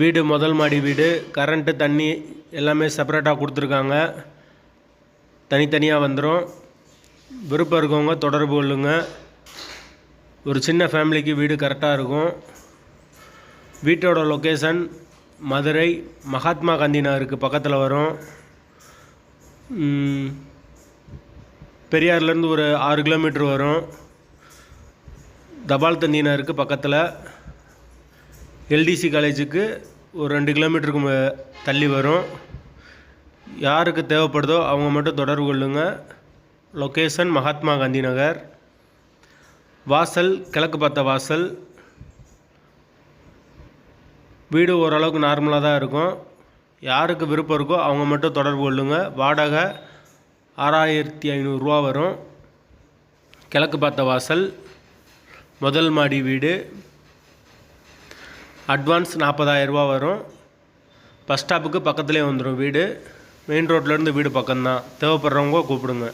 வீடு முதல் மாடி வீடு கரண்ட்டு தண்ணி எல்லாமே செப்பரேட்டாக கொடுத்துருக்காங்க. தனித்தனியாக வந்துடும் விருப்பம் இருக்கவங்க தொடர்பு கொள்ளுங்க. ஒரு சின்ன ஃபேமிலிக்கு வீடு கரெக்டாக இருக்கும். வீட்டோட லொக்கேஷன் மதுரை மகாத்மா காந்தி நகருக்கு பக்கத்தில் வரும். பெரியார்லேருந்து ஒரு ஆறு கிலோமீட்டர் வரும். தபால் தந்தி நகருக்கு பக்கத்தில். எல்டிசி காலேஜுக்கு ஒரு ரெண்டு கிலோமீட்டருக்கு தள்ளி வரும். யாருக்கு தேவைப்படுதோ அவங்க மட்டும் தொடர்பு கொள்ளுங்கள் லொக்கேஷன் மகாத்மா காந்தி நகர். வாசல் கிழக்கு பார்த்த வாசல். வீடு ஓரளவுக்கு நார்மலாக தான் இருக்கும். யாருக்கு விருப்பம் இருக்கோ அவங்க மட்டும் தொடர்பு கொள்ளுங்கள் வாடகை ஆறாயிரத்தி ஐநூறுரூவா வரும். கிழக்கு பார்த்த வாசல். முதல் மாடி வீடு. அட்வான்ஸ் நாற்பதாயிரரூபா வரும். பஸ் ஸ்டாப்புக்கு பக்கத்துலேயே வந்துடும் வீடு. மெயின் ரோட்லேருந்து வீடு பக்கம்தான். தேவைப்படுறவங்க கூப்பிடுங்க.